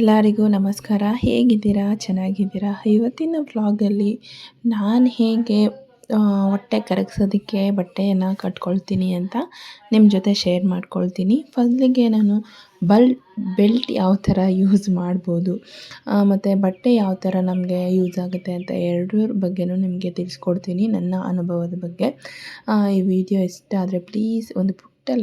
ಎಲ್ಲರಿಗೂ ನಮಸ್ಕಾರ. ಹೇಗಿದ್ದೀರಾ? ಚೆನ್ನಾಗಿದ್ದೀರಾ? ಇವತ್ತಿನ ವ್ಲಾಗಲ್ಲಿ ನಾನು ಹೇಗೆ ಹೊಟ್ಟೆ ಕರಗಿಸೋದಕ್ಕೆ ಬಟ್ಟೆಯನ್ನು ಕಟ್ಕೊಳ್ತೀನಿ ಅಂತ ನಿಮ್ಮ ಜೊತೆ ಶೇರ್ ಮಾಡ್ಕೊಳ್ತೀನಿ. ಫಸ್ಲಿಗೆ ನಾನು ಬಲ್, ಬೆಲ್ಟ್ ಯಾವ ಥರ ಯೂಸ್ ಮಾಡ್ಬೋದು ಮತ್ತು ಬಟ್ಟೆ ಯಾವ ಥರ ನಮಗೆ ಯೂಸ್ ಆಗುತ್ತೆ ಅಂತ ಎರಡರ ಬಗ್ಗೆನೂ ನಿಮಗೆ ತಿಳಿಸ್ಕೊಡ್ತೀನಿ, ನನ್ನ ಅನುಭವದ ಬಗ್ಗೆ. ಈ ವಿಡಿಯೋ ಇಷ್ಟ ಆದರೆ ಪ್ಲೀಸ್ ಒಂದು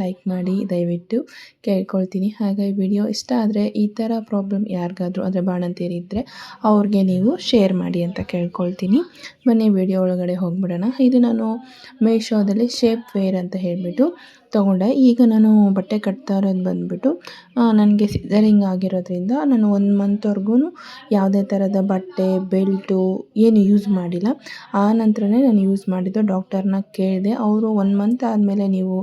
ಲೈಕ್ ಮಾಡಿ ದಯವಿಟ್ಟು ಕೇಳ್ಕೊಳ್ತೀನಿ. ಹಾಗೆ ವಿಡಿಯೋ ಇಷ್ಟ ಆದರೆ ಈ ಥರ ಪ್ರಾಬ್ಲಮ್ ಯಾರಿಗಾದರೂ ಅಂದರೆ ಬಾಣಂತಿಯರು ಇದ್ದರೆ ಅವ್ರಿಗೆ ನೀವು ಶೇರ್ ಮಾಡಿ ಅಂತ ಕೇಳ್ಕೊಳ್ತೀನಿ. ಬನ್ನಿ, ವಿಡಿಯೋ ಒಳಗಡೆ ಹೋಗ್ಬಿಡೋಣ. ಇದು ನಾನು ಮೀಶೋದಲ್ಲಿ ಶೇಪ್ ವೇರ್ ಅಂತ ಹೇಳಿಬಿಟ್ಟು ತೊಗೊಂಡೆ. ಈಗ ನಾನು ಬಟ್ಟೆ ಕಟ್ತಾ ಇರೋದು ಬಂದುಬಿಟ್ಟು ನನಗೆ ಸಿಸರಿಂಗ್ ಆಗಿರೋದ್ರಿಂದ ನಾನು ಒಂದು ಮಂತ್ವರೆಗೂ ಯಾವುದೇ ಥರದ ಬಟ್ಟೆ ಬೆಲ್ಟು ಏನು ಯೂಸ್ ಮಾಡಿಲ್ಲ. ಆ ನಂತರನೇ ನಾನು ಯೂಸ್ ಮಾಡಿದ್ದು. ಡಾಕ್ಟರ್ನ ಕೇಳಿದೆ, ಅವರು ಒನ್ ಮಂತ್ ಆದಮೇಲೆ ನೀವು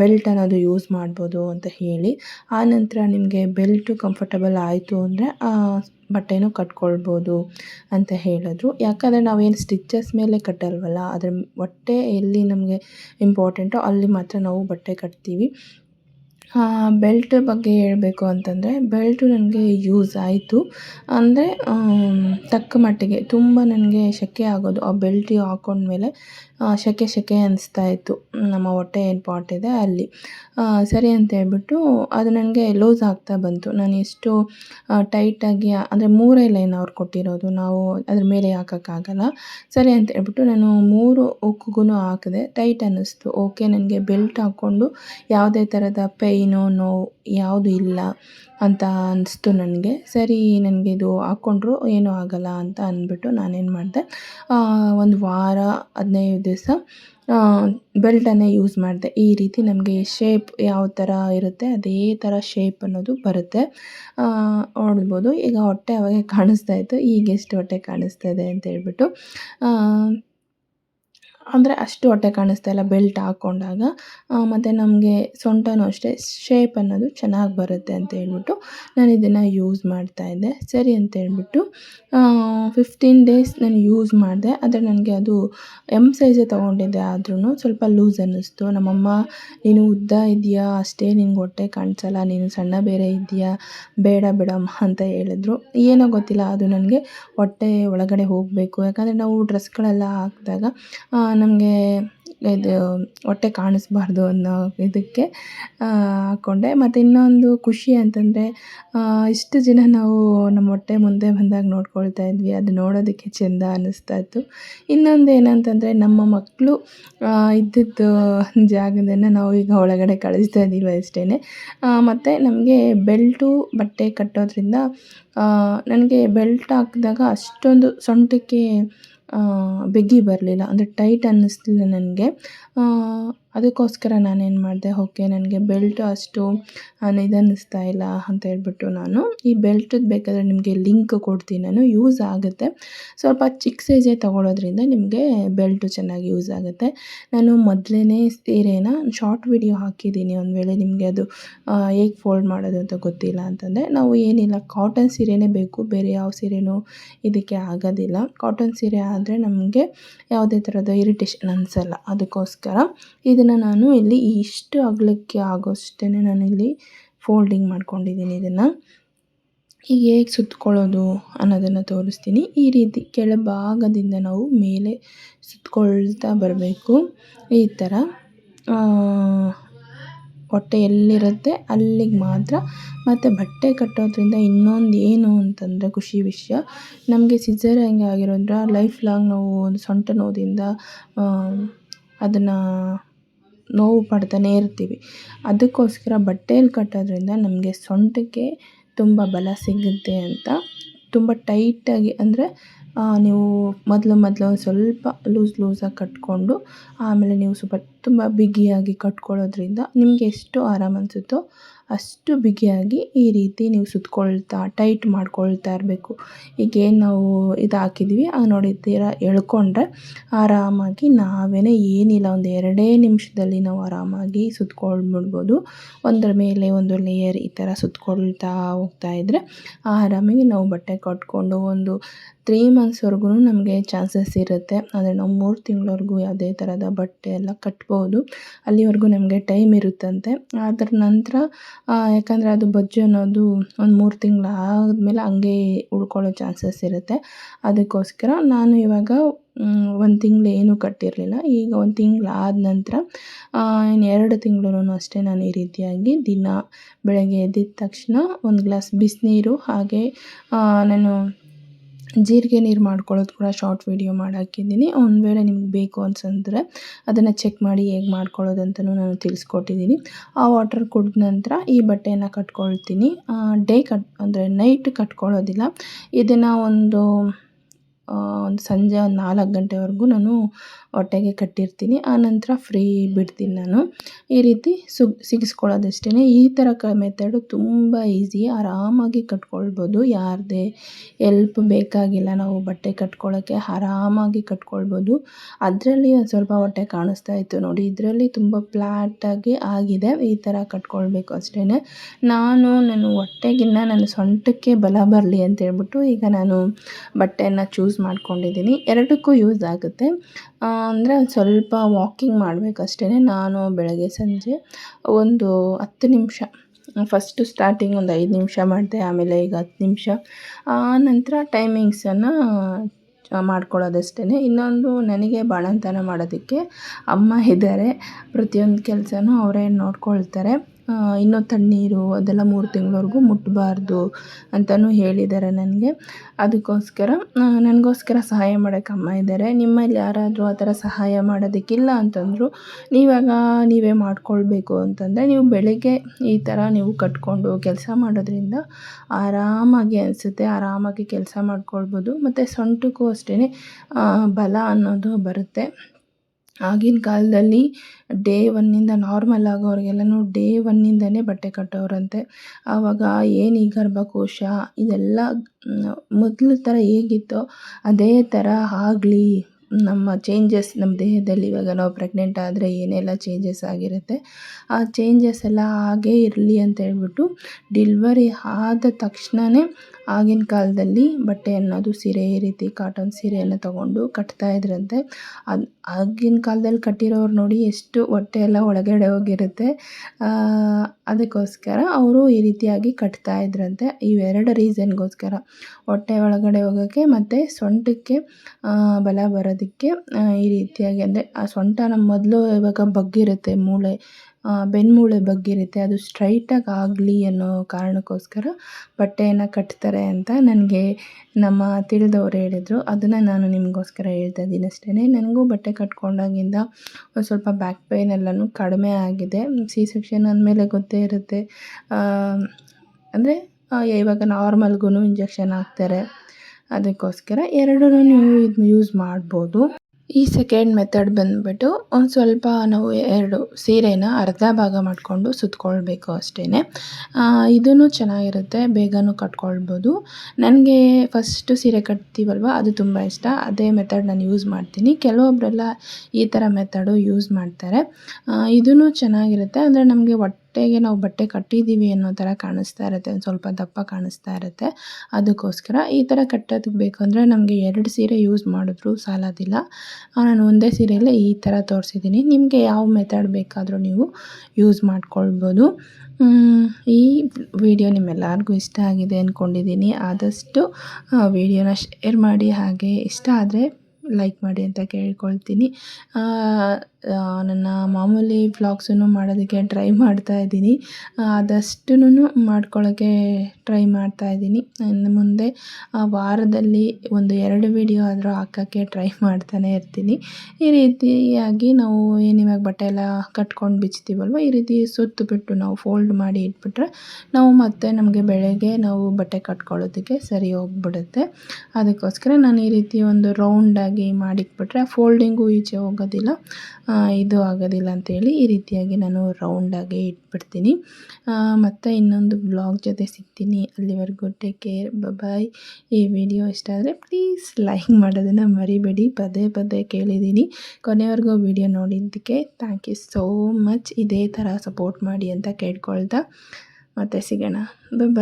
ಬೆಲ್ಟ್ ಅನ್ನೋದು ಯೂಸ್ ಮಾಡ್ಬೋದು ಅಂತ ಹೇಳಿ. ಆ ನಂತರ ನಿಮಗೆ ಬೆಲ್ಟು ಕಂಫರ್ಟಬಲ್ ಆಯಿತು ಅಂದರೆ ಬಟ್ಟೆನೂ ಕಟ್ಕೊಳ್ಬೋದು ಅಂತ ಹೇಳಿದ್ರು. ಯಾಕಂದರೆ ನಾವೇನು ಸ್ಟಿಚಸ್ ಮೇಲೆ ಕಟ್ಟಲ್ವಲ್ಲ, ಅದ್ರ ಬಟ್ಟೆ ಎಲ್ಲಿ ನಮಗೆ ಇಂಪಾರ್ಟೆಂಟೋ ಅಲ್ಲಿ ಮಾತ್ರ ನಾವು ಬಟ್ಟೆ ಕಟ್ತೀವಿ. ಬೆಲ್ಟ್ ಬಗ್ಗೆ ಹೇಳಬೇಕು ಅಂತಂದರೆ ಬೆಲ್ಟು ನನಗೆ ಯೂಸ್ ಆಯಿತು. ಅಂದರೆ ತಕ್ಕ ಮಟ್ಟಿಗೆ ತುಂಬ ನನಗೆ ಶೆಕೆ ಆಗೋದು ಆ ಬೆಲ್ಟ್ ಹಾಕ್ಕೊಂಡ್ಮೇಲೆ ಸೆಕೆ ಸೆಕೆ ಅನಿಸ್ತಾ ಇತ್ತು. ನಮ್ಮ ಹೊಟ್ಟೆ ಏನು ಪಾಟ್ ಇದೆ ಅಲ್ಲಿ. ಸರಿ ಅಂತ ಹೇಳ್ಬಿಟ್ಟು ಅದು ನನಗೆ ಲೂಸ್ ಆಗ್ತಾ ಬಂತು. ನಾನು ಎಷ್ಟು ಟೈಟಾಗಿ ಅಂದರೆ ಮೂರೇ ಲೈನ್ ಅವ್ರು ಕೊಟ್ಟಿರೋದು. ನಾವು ಅದ್ರ ಮೇಲೆ ಹಾಕೋಕ್ಕಾಗಲ್ಲ ಸರಿ ಅಂತ ಹೇಳ್ಬಿಟ್ಟು ನಾನು ಮೂರು ಉಕ್ಕಿಗೂ ಹಾಕಿದೆ. ಟೈಟ್ ಅನ್ನಿಸ್ತು. ಓಕೆ ನನಗೆ ಬೆಲ್ಟ್ ಹಾಕ್ಕೊಂಡು ಯಾವುದೇ ಥರದ ಪೈನು ನೋವು ಯಾವುದು ಇಲ್ಲ. ಅಂತ ಅನ್ನಿಸ್ತು ನನಗೆ. ಸರಿ, ನನಗೆ ಇದು ಹಾಕ್ಕೊಂಡ್ರು ಏನೂ ಆಗಲ್ಲ ಅಂತ ಅಂದ್ಬಿಟ್ಟು ನಾನೇನು ಮಾಡಿದೆ. ಒಂದು ವಾರ, ಹದಿನೈದು ದಿವಸ ಬೆಲ್ಟನ್ನೇ ಯೂಸ್ ಮಾಡಿದೆ. ಈ ರೀತಿ ನಮಗೆ ಶೇಪ್ ಯಾವ ಥರ ಇರುತ್ತೆ, ಅದೇ ಥರ ಶೇಪ್ ಅನ್ನೋದು ಬರುತ್ತೆ. ನೋಡ್ಬೋದು. ಈಗ ಹೊಟ್ಟೆ ಅವಾಗೆ ಕಾಣಿಸ್ತಾ ಇತ್ತು. ಈಗ ಎಷ್ಟು ಹೊಟ್ಟೆ ಕಾಣಿಸ್ತಾ ಇದೆ ಅಂತ ಹೇಳ್ಬಿಟ್ಟು ಅಂದರೆ ಅಷ್ಟು ಹೊಟ್ಟೆ ಕಾಣಿಸ್ತಾ ಇಲ್ಲ, ಬೆಲ್ಟ್ ಹಾಕ್ಕೊಂಡಾಗ ಮತ್ತು ನಮಗೆ ಸೊಂಟನೂ ಅಷ್ಟೇ ಶೇಪ್ ಅನ್ನೋದು ಚೆನ್ನಾಗಿ ಬರುತ್ತೆ ಅಂತ ಹೇಳ್ಬಿಟ್ಟು ನಾನು ಇದನ್ನು ಯೂಸ್ ಮಾಡ್ತಾಯಿದ್ದೆ ಸರಿ ಅಂತ ಹೇಳ್ಬಿಟ್ಟು ಫಿಫ್ಟೀನ್ ಡೇಸ್ ನಾನು ಯೂಸ್ ಮಾಡಿದೆ. ಆದರೆ ನನಗೆ ಅದು ಎಂ ಸೈಜೇ ತೊಗೊಂಡಿದ್ದೆ ಆದ್ರೂ ಸ್ವಲ್ಪ ಲೂಸ್ ಅನ್ನಿಸ್ತು. ನಮ್ಮಮ್ಮ, ನೀನು ಉದ್ದ ಇದೆಯಾ ಅಷ್ಟೇ ನಿನಗೆ ಹೊಟ್ಟೆ ಕಾಣಿಸಲ್ಲ, ನೀನು ಸಣ್ಣ ಬೇರೆ ಇದೆಯಾ ಬೇಡ ಬೇಡಮ್ಮ, ಅಂತ ಹೇಳಿದ್ರು. ಏನೋ ಗೊತ್ತಿಲ್ಲ, ಅದು ನನಗೆ ಹೊಟ್ಟೆ ಒಳಗಡೆ ಹೋಗಬೇಕು. ಯಾಕಂದರೆ ನಾವು ಡ್ರೆಸ್ಗಳೆಲ್ಲ ಹಾಕಿದಾಗ ನಮಗೆ ಇದು ಹೊಟ್ಟೆ ಕಾಣಿಸ್ಬಾರ್ದು ಅನ್ನೋ ಇದಕ್ಕೆ ಹಾಕ್ಕೊಂಡೆ ಮತ್ತು ಇನ್ನೊಂದು ಖುಷಿ ಅಂತಂದರೆ ಇಷ್ಟು ದಿನ ನಾವು ನಮ್ಮ ಹೊಟ್ಟೆ ಮುಂದೆ ಬಂದಾಗ ನೋಡ್ಕೊಳ್ತಾ ಇದ್ವಿ. ಅದು ನೋಡೋದಕ್ಕೆ ಚೆಂದ ಅನ್ನಿಸ್ತಾ ಇತ್ತು. ಇನ್ನೊಂದು ಏನಂತಂದರೆ, ನಮ್ಮ ಮಕ್ಕಳು ಇದ್ದಿದ್ದು ಜಾಗದನ್ನು ನಾವು ಈಗ ಒಳಗಡೆ ಕಳಿಸ್ತಾ ಇದ್ದೀವಿ ಅಷ್ಟೇ ಮತ್ತು ನಮಗೆ ಬೆಲ್ಟು, ಬಟ್ಟೆ ಕಟ್ಟೋದ್ರಿಂದ ನನಗೆ ಬೆಲ್ಟ್ ಹಾಕಿದಾಗ ಅಷ್ಟೊಂದು ಸೊಂಟಕ್ಕೆ ಬಿಗಿ ಬರಲಿಲ್ಲ. ಅಂದರೆ ಟೈಟ್ ಅನ್ನಿಸ್ಲಿಲ್ಲ ನನಗೆ. ಅದಕ್ಕೋಸ್ಕರ ನಾನೇನು ಮಾಡಿದೆ, ಓಕೆ, ನನಗೆ ಬೆಲ್ಟ್ ಅಷ್ಟು ಇದನ್ನಿಸ್ತಾ ಇಲ್ಲ ಅಂತ ಹೇಳ್ಬಿಟ್ಟು ನಾನು ಈ ಬೆಲ್ಟದ್ದು ಬೇಕಾದರೆ ನಿಮಗೆ ಲಿಂಕ್ ಕೊಡ್ತೀನಿ. ನಾನು ಯೂಸ್ ಆಗುತ್ತೆ. ಸ್ವಲ್ಪ ಚಿಕ್ಕ ಸೈಜೇ ತೊಗೊಳೋದ್ರಿಂದ ನಿಮಗೆ ಬೆಲ್ಟು ಚೆನ್ನಾಗಿ ಯೂಸ್ ಆಗುತ್ತೆ. ನಾನು ಮೊದಲೇ ಸೀರೆನ ಶಾರ್ಟ್ ವಿಡಿಯೋ ಹಾಕಿದ್ದೀನಿ. ಒಂದು ವೇಳೆ ನಿಮಗೆ ಅದು ಹೇಗೆ ಫೋಲ್ಡ್ ಮಾಡೋದು ಅಂತ ಗೊತ್ತಿಲ್ಲ ಅಂತಂದರೆ, ನಾವು ಏನಿಲ್ಲ, ಕಾಟನ್ ಸೀರೆನೇ ಬೇಕು. ಬೇರೆ ಯಾವ ಸೀರೆನೂ ಇದಕ್ಕೆ ಆಗೋದಿಲ್ಲ. ಕಾಟನ್ ಸೀರೆ ಆದರೆ ನಮಗೆ ಯಾವುದೇ ಥರದ ಇರಿಟೇಷನ್ ಅನಿಸಲ್ಲ. ಅದಕ್ಕೋಸ್ಕರ ಇದನ್ನು ನಾನು ಇಲ್ಲಿ ಇಷ್ಟು ಅಗಲಕ್ಕೆ ಆಗೋಷ್ಟೇ ನಾನಿಲ್ಲಿ ಫೋಲ್ಡಿಂಗ್ ಮಾಡ್ಕೊಂಡಿದ್ದೀನಿ ಇದನ್ನು. ಈಗ ಹೇಗೆ ಸುತ್ಕೊಳ್ಳೋದು ಅನ್ನೋದನ್ನು ತೋರಿಸ್ತೀನಿ. ಈ ರೀತಿ ಕೆಳಭಾಗದಿಂದ ನಾವು ಮೇಲೆ ಸುತ್ಕೊಳ್ತಾ ಬರಬೇಕು. ಈ ಥರ ಹೊಟ್ಟೆ ಎಲ್ಲಿರುತ್ತೆ ಅಲ್ಲಿಗೆ ಮಾತ್ರ. ಮತ್ತು ಬಟ್ಟೆ ಕಟ್ಟೋದ್ರಿಂದ ಇನ್ನೊಂದು ಏನು ಅಂತಂದರೆ ಖುಷಿ ವಿಷಯ. ನಮಗೆ ಸಿಜರ್ ಹಂಗೆ ಆಗಿರೋದ್ರ ಲೈಫ್ ಲಾಂಗ್ ನಾವು ಒಂದು ಸೊಂಟ ನೋವಿಂದ ಅದನ್ನು ನೋವು ಪಡ್ತಾನೆ ಇರ್ತೀವಿ. ಅದಕ್ಕೋಸ್ಕರ ಬಟ್ಟೆಯಲ್ಲಿ ಕಟ್ಟೋದ್ರಿಂದ ನಮಗೆ ಸೊಂಟಕ್ಕೆ ತುಂಬ ಬಲ ಸಿಗುತ್ತೆ ಅಂತ. ತುಂಬ ಟೈಟಾಗಿ ಅಂದರೆ ನೀವು ಮೊದಲು ಮೊದಲು ಸ್ವಲ್ಪ ಲೂಸ್ ಲೂಸಾಗಿ ಕಟ್ಟಿಕೊಂಡು ಆಮೇಲೆ ನೀವು ಸ್ವಲ್ಪ ತುಂಬ ಬಿಗಿಯಾಗಿ ಕಟ್ಕೊಳ್ಳೋದ್ರಿಂದ ನಿಮಗೆ ಎಷ್ಟು ಆರಾಮ ಅನಿಸುತ್ತೋ ಅಷ್ಟು ಬಿಗಿಯಾಗಿ ಈ ರೀತಿ ನೀವು ಸುತ್ಕೊಳ್ತಾ, ಟೈಟ್ ಮಾಡ್ಕೊಳ್ತಾ ಇರಬೇಕು. ಈಗೇನು ನಾವು ಇದು ಹಾಕಿದ್ವಿ ಆ ನೋಡಿ ತೀರ ಎಳ್ಕೊಂಡ್ರೆ ಆರಾಮಾಗಿ ನಾವೇ ಏನಿಲ್ಲ, ಒಂದು ಎರಡೇ ನಿಮಿಷದಲ್ಲಿ ನಾವು ಆರಾಮಾಗಿ ಸುತ್ಕೊಂಡ್ಬಿಡ್ಬೋದು ಒಂದರ ಮೇಲೆ ಒಂದು ಲೇಯರ್ ಈ ಥರ ಸುತ್ಕೊಳ್ತಾ ಹೋಗ್ತಾ ಇದ್ದರೆ ಆರಾಮಾಗಿ ನಾವು ಬಟ್ಟೆ ಕಟ್ಕೊಂಡು ಒಂದು ತ್ರೀ ಮಂತ್ಸ್ವರೆಗೂ ನಮಗೆ ಚಾನ್ಸಸ್ ಇರುತ್ತೆ. ಆದರೆ ನಾವು ಮೂರು ತಿಂಗಳವರೆಗೂ ಯಾವುದೇ ಥರದ ಬಟ್ಟೆ ಎಲ್ಲ ಕಟ್ಬೋದು. ಅಲ್ಲಿವರೆಗೂ ನಮಗೆ ಟೈಮ್ ಇರುತ್ತಂತೆ. ಅದರ ನಂತರ ಯಾಕಂದರೆ ಅದು ಬಜ್ಜಿ ಅನ್ನೋದು ಒಂದು ಮೂರು ತಿಂಗಳು ಆದಮೇಲೆ ಹಂಗೆ ಉಳ್ಕೊಳ್ಳೋ ಚಾನ್ಸಸ್ ಇರುತ್ತೆ. ಅದಕ್ಕೋಸ್ಕರ ನಾನು ಇವಾಗ ಒಂದು ತಿಂಗಳು ಏನೂ ಕಟ್ಟಿರಲಿಲ್ಲ. ಈಗ ಒಂದು ತಿಂಗಳು ಆದ ನಂತರ ಇನ್ನು ಎರಡು ತಿಂಗಳೂ ಅಷ್ಟೇ ನಾನು ಈ ರೀತಿಯಾಗಿ ದಿನ ಬೆಳಗ್ಗೆ ಎದ್ದಿದ ತಕ್ಷಣ ಒಂದು ಗ್ಲಾಸ್ ಬಿಸಿನೀರು ಹಾಗೆ ನಾನು ಜೀರಿಗೆ ನೀರು ಮಾಡ್ಕೊಳ್ಳೋದು ಕೂಡ ಶಾರ್ಟ್ ವೀಡಿಯೋ ಮಾಡಿ ಹಾಕಿದ್ದೀನಿ ಒಂದು ವೇಳೆ ನಿಮ್ಗೆ ಬೇಕು ಅನ್ಸಂದ್ರೆ ಅದನ್ನು ಚೆಕ್ ಮಾಡಿ ಹೇಗೆ ಮಾಡ್ಕೊಳ್ಳೋದು ಅಂತಲೂ ನಾನು ತಿಳಿಸ್ಕೊಟ್ಟಿದ್ದೀನಿ. ಆ ವಾಟರ್ ಕುಡಿದ ನಂತರ ಈ ಬಟ್ಟೆಯನ್ನು ಕಟ್ಕೊಳ್ತೀನಿ. ಡೇ ಕಟ್, ಅಂದರೆ ನೈಟ್ ಕಟ್ಕೊಳ್ಳೋದಿಲ್ಲ. ಇದನ್ನು ಒಂದು ಒಂದು ಸಂಜೆ ಒಂದು ನಾಲ್ಕು ಗಂಟೆವರೆಗೂ ನಾನು ಹೊಟ್ಟೆಗೆ ಕಟ್ಟಿರ್ತೀನಿ. ಆನಂತರ ಫ್ರೀ ಬಿಡ್ತೀನಿ ನಾನು. ಈ ರೀತಿ ಸುಗ್ ಸಿಗಿಸ್ಕೊಳ್ಳೋದಷ್ಟೇ ಈ ಥರ ಕ ಮೆಥಡು ತುಂಬ ಈಸಿ ಆರಾಮಾಗಿ ಕಟ್ಕೊಳ್ಬೋದು. ಯಾರದೇ ಎಲ್ಪ್ ಬೇಕಾಗಿಲ್ಲ ನಾವು ಬಟ್ಟೆ ಕಟ್ಕೊಳ್ಳೋಕ್ಕೆ ಆರಾಮಾಗಿ ಕಟ್ಕೊಳ್ಬೋದು. ಅದರಲ್ಲಿ ಒಂದು ಸ್ವಲ್ಪ ಹೊಟ್ಟೆ ಕಾಣಿಸ್ತಾ ಇತ್ತು ನೋಡಿ. ಇದರಲ್ಲಿ ತುಂಬ ಫ್ಲ್ಯಾಟಾಗಿ ಆಗಿದೆ. ಈ ಥರ ಕಟ್ಕೊಳ್ಬೇಕು ಅಷ್ಟೇ ನಾನು ನನ್ನ ಹೊಟ್ಟೆಗಿನ್ನ ನನ್ನ ಸೊಂಟಕ್ಕೆ ಬಲ ಬರಲಿ ಅಂತ ಹೇಳ್ಬಿಟ್ಟು ಈಗ ನಾನು ಬಟ್ಟೆಯನ್ನು ಚೂಸ್ ಮಾಡ್ಕೊಂಡಿದ್ದೀನಿ. ಎರಡಕ್ಕೂ ಯೂಸ್ ಆಗುತ್ತೆ. ಅಂದರೆ ಒಂದು ಸ್ವಲ್ಪ ವಾಕಿಂಗ್ ಮಾಡಬೇಕಷ್ಟೇ ನಾನು ಬೆಳಗ್ಗೆ, ಸಂಜೆ. ಒಂದು ಹತ್ತು ನಿಮಿಷ. ಫಸ್ಟು ಸ್ಟಾರ್ಟಿಂಗ್ ಒಂದು ಐದು ನಿಮಿಷ ಮಾಡಿದೆ, ಆಮೇಲೆ ಈಗ ಹತ್ತು ನಿಮಿಷ. ನಂತರ ಟೈಮಿಂಗ್ಸನ್ನು ಮಾಡ್ಕೊಳ್ಳೋದಷ್ಟೇ ಇನ್ನೊಂದು ನನಗೆ ಬಾಣಂತನ ಮಾಡೋದಕ್ಕೆ ಅಮ್ಮ ಇದ್ದಾರೆ. ಪ್ರತಿಯೊಂದು ಕೆಲಸನೂ ಅವರೇ ನೋಡ್ಕೊಳ್ತಾರೆ. ಇನ್ನೂ ತಣ್ಣೀರು ಅದೆಲ್ಲ ಮೂರು ತಿಂಗಳವರೆಗೂ ಮುಟ್ಟಬಾರ್ದು ಅಂತಲೂ ಹೇಳಿದ್ದಾರೆ ನನಗೆ. ಅದಕ್ಕೋಸ್ಕರ ನನಗೋಸ್ಕರ ಸಹಾಯ ಮಾಡೋಕ್ಕೆ ಅಮ್ಮ ಇದ್ದಾರೆ. ನಿಮ್ಮಲ್ಲಿ ಯಾರಾದರೂ ಆ ಥರ ಸಹಾಯ ಮಾಡೋದಕ್ಕಿಲ್ಲ ಅಂತಂದರೂ, ನೀವಾಗ ನೀವೇ ಮಾಡಿಕೊಳ್ಬೇಕು ಅಂತಂದರೆ ನೀವು ಬೆಳಗ್ಗೆ ಈ ಥರ ನೀವು ಕಟ್ಕೊಂಡು ಕೆಲಸ ಮಾಡೋದ್ರಿಂದ ಆರಾಮಾಗಿ ಅನಿಸುತ್ತೆ. ಆರಾಮಾಗಿ ಕೆಲಸ ಮಾಡ್ಕೊಳ್ಬೋದು. ಮತ್ತು ಸೊಂಟಕ್ಕೂ ಅಷ್ಟೇ ಬಲ ಅನ್ನೋದು ಬರುತ್ತೆ. ಆಗಿನ ಕಾಲದಲ್ಲಿ ಡೇ ಒನ್ನಿಂದ ನಾರ್ಮಲ್ ಆಗೋರಿಗೆಲ್ಲನೂ ಡೇ ಒನ್ನಿಂದನೇ ಬಟ್ಟೆ ಕಟ್ಟೋರಂತೆ. ಆವಾಗ ಏನು ಈ ಗರ್ಭಕೋಶ ಇದೆಲ್ಲ ಮೊದಲ ಥರ ಹೇಗಿತ್ತೋ ಅದೇ ಥರ ಆಗಲಿ. ನಮ್ಮ ಚೇಂಜಸ್ ನಮ್ಮ ದೇಹದಲ್ಲಿ ಇವಾಗ ನಾವು ಪ್ರೆಗ್ನೆಂಟ್ ಆದರೆ ಏನೆಲ್ಲ ಚೇಂಜಸ್ ಆಗಿರುತ್ತೆ, ಆ ಚೇಂಜಸ್ ಎಲ್ಲ ಹಾಗೇ ಇರಲಿ ಅಂತ ಹೇಳ್ಬಿಟ್ಟು ಡಿಲ್ವರಿ ಆದ ತಕ್ಷಣವೇ ಆಗಿನ ಕಾಲದಲ್ಲಿ ಬಟ್ಟೆ ಅನ್ನೋದು ಸೀರೆ, ಈ ರೀತಿ ಕಾಟನ್ ಸೀರೆಯನ್ನು ತಗೊಂಡು ಕಟ್ತಾ ಇದ್ರಂತೆ. ಅದು, ಆಗಿನ ಕಾಲದಲ್ಲಿ ಕಟ್ಟಿರೋರು ನೋಡಿ ಎಷ್ಟು ಹೊಟ್ಟೆ ಎಲ್ಲ ಒಳಗಡೆ ಹೋಗಿರುತ್ತೆ. ಅದಕ್ಕೋಸ್ಕರ ಅವರು ಈ ರೀತಿಯಾಗಿ ಕಟ್ತಾ ಇದ್ರಂತೆ. ಇವೆರಡು ರೀಸನ್ಗೋಸ್ಕರ. ಹೊಟ್ಟೆ ಒಳಗಡೆ ಹೋಗೋಕ್ಕೆ ಮತ್ತು ಸೊಂಟಕ್ಕೆ ಬಲ ಬರೋದಕ್ಕೆ ಈ ರೀತಿಯಾಗಿ ಅಂದರೆ ಆ ಸೊಂಟ ನಮ್ಮ ಮೊದಲು ಇವಾಗ ಬಗ್ಗಿರುತ್ತೆ ಮೂಳೆ. ಬೆನ್ಮೂಳೆ ಬಗ್ಗಿರುತ್ತೆ ಅದು ಸ್ಟ್ರೈಟಾಗಿ ಆಗಲಿ ಅನ್ನೋ ಕಾರಣಕ್ಕೋಸ್ಕರ ಬಟ್ಟೆಯನ್ನು ಕಟ್ತಾರೆ ಅಂತ ನನಗೆ ನಮ್ಮ ತಿಳಿದವ್ರು ಹೇಳಿದರು. ಅದನ್ನು ನಾನು ನಿಮಗೋಸ್ಕರ ಹೇಳ್ತಾ ಇದ್ದೀನಿ ಅಷ್ಟೇ ನನಗೂ ಬಟ್ಟೆ ಕಟ್ಕೊಂಡಾಗಿಂದ ಸ್ವಲ್ಪ ಬ್ಯಾಕ್ ಪೇಯ್ನ್ ಎಲ್ಲನೂ ಕಡಿಮೆ ಆಗಿದೆ. ಸಿ ಸೆಕ್ಷನ್ ಅಂದಮೇಲೆ ಗೊತ್ತೇ ಇರುತ್ತೆ. ಅಂದರೆ ಇವಾಗ ನಾರ್ಮಲ್ಗೂ ಇಂಜೆಕ್ಷನ್ ಹಾಕ್ತಾರೆ. ಅದಕ್ಕೋಸ್ಕರ ಎರಡೂ ನೀವು ಇದು ಯೂಸ್ ಮಾಡ್ಬೋದು. ಈ ಸೆಕೆಂಡ್ ಮೆಥಡ್ ಬಂದುಬಿಟ್ಟು ಒಂದು ಸ್ವಲ್ಪ ನಾವು ಎರಡು ಸೀರೆನ ಅರ್ಧ ಭಾಗ ಮಾಡಿಕೊಂಡು ಸುತ್ತಕೊಳ್ಬೇಕು ಅಷ್ಟೇ ಇದೂ ಚೆನ್ನಾಗಿರುತ್ತೆ, ಬೇಗನೂ ಕಟ್ಕೊಳ್ಬೋದು. ನನಗೆ ಫಸ್ಟು ಸೀರೆ ಕಟ್ತೀವಲ್ವ, ಅದು ತುಂಬ ಇಷ್ಟ. ಅದೇ ಮೆಥಡ್ ನಾನು ಯೂಸ್ ಮಾಡ್ತೀನಿ. ಕೆಲವೊಬ್ಬರೆಲ್ಲ ಈ ಥರ ಮೆಥಡು ಯೂಸ್ ಮಾಡ್ತಾರೆ. ಇದೂ ಚೆನ್ನಾಗಿರುತ್ತೆ, ಅಂದರೆ ನಮಗೆ ಒಟ್ಟು ಹೊಟ್ಟೆಗೆ ನಾವು ಬಟ್ಟೆ ಕಟ್ಟಿದ್ದೀವಿ ಅನ್ನೋ ಥರ ಕಾಣಿಸ್ತಾ ಇರುತ್ತೆ, ಒಂದು ಸ್ವಲ್ಪ ದಪ್ಪ ಕಾಣಿಸ್ತಾ ಇರುತ್ತೆ. ಅದಕ್ಕೋಸ್ಕರ ಈ ಥರ ಕಟ್ಟೋದಕ್ಕೆ ಬೇಕಂದರೆ ನಮಗೆ ಎರಡು ಸೀರೆ ಯೂಸ್ ಮಾಡಿದ್ರು ಸಾಲೋದಿಲ್ಲ. ನಾನು ಒಂದೇ ಸೀರೆಯಲ್ಲೇ ಈ ಥರ ತೋರಿಸಿದ್ದೀನಿ. ನಿಮಗೆ ಯಾವ ಮೆಥಡ್ ಬೇಕಾದರೂ ನೀವು ಯೂಸ್ ಮಾಡ್ಕೊಳ್ಬೋದು. ಈ ವಿಡಿಯೋ ನಿಮ್ಮೆಲ್ಲರಿಗೂ ಇಷ್ಟ ಆಗಿದೆ ಅಂದ್ಕೊಂಡಿದ್ದೀನಿ ಆದಷ್ಟು ವಿಡಿಯೋನ ಶೇರ್ ಮಾಡಿ. ಹಾಗೆ ಇಷ್ಟ ಆದರೆ ಲೈಕ್ ಮಾಡಿ ಅಂತ ಕೇಳ್ಕೊಳ್ತೀನಿ. ನನ್ನ ಮಾಮೂಲಿ ವ್ಲಾಗ್ಸನ್ನು ಮಾಡೋದಕ್ಕೆ ಟ್ರೈ ಮಾಡ್ತಾ ಇದ್ದೀನಿ. ಆದಷ್ಟು ಮಾಡ್ಕೊಳ್ಳೋಕ್ಕೆ ಟ್ರೈ ಮಾಡ್ತಾ ಇದ್ದೀನಿ. ಇನ್ನು ಮುಂದೆ ವಾರದಲ್ಲಿ ಒಂದು ಎರಡು ವಿಡಿಯೋ ಆದರೂ ಹಾಕೋಕ್ಕೆ ಟ್ರೈ ಮಾಡ್ತಾನೆ ಇರ್ತೀನಿ. ಈ ರೀತಿಯಾಗಿ ನಾವು ಏನು ಇವಾಗ ಬಟ್ಟೆ ಎಲ್ಲ ಕಟ್ಕೊಂಡು ಬಿಚ್ತೀವಲ್ವ, ಈ ರೀತಿ ಸುತ್ತು ಬಿಟ್ಟು ನಾವು ಫೋಲ್ಡ್ ಮಾಡಿ ಇಟ್ಬಿಟ್ರೆ ನಾವು ಮತ್ತೆ ನಮಗೆ ಬೆಳಗ್ಗೆ ನಾವು ಬಟ್ಟೆ ಕಟ್ಕೊಳ್ಳೋದಕ್ಕೆ ಸರಿ ಹೋಗ್ಬಿಡುತ್ತೆ. ಅದಕ್ಕೋಸ್ಕರ ನಾನು ಈ ರೀತಿ ಒಂದು ರೌಂಡಾಗಿ ಮಾಡಿಟ್ಬಿಟ್ರೆ ಫೋಲ್ಡಿಂಗು ಈಚೆ ಹೋಗೋದಿಲ್ಲ. ಇದು ಆಗೋದಿಲ್ಲ ಅಂತೇಳಿ ಈ ರೀತಿಯಾಗಿ ನಾನು ರೌಂಡಾಗೆ ಇಟ್ಬಿಡ್ತೀನಿ. ಮತ್ತು ಇನ್ನೊಂದು ಬ್ಲಾಗ್ ಜೊತೆ ಸಿಗ್ತೀನಿ. ಅಲ್ಲಿವರೆಗೂ ಟೇಕ್ ಕೇರ್ ಬಾಯ್ ಈ ವಿಡಿಯೋ ಇಷ್ಟ ಆದರೆ ಪ್ಲೀಸ್ ಲೈಕ್ ಮಾಡೋದನ್ನು ಮರಿಬೇಡಿ. ಪದೇ ಪದೇ ಕೇಳಿದ್ದೀನಿ. ಕೊನೆವರೆಗೂ ವಿಡಿಯೋ ನೋಡಿದ್ದಕ್ಕೆ ಥ್ಯಾಂಕ್ ಯು ಸೋ ಮಚ್ ಇದೇ ಥರ ಸಪೋರ್ಟ್ ಮಾಡಿ ಅಂತ ಕೇಳ್ಕೊಳ್ತಾ. ಮತ್ತೆ ಸಿಗೋಣ. ಬಾಯ್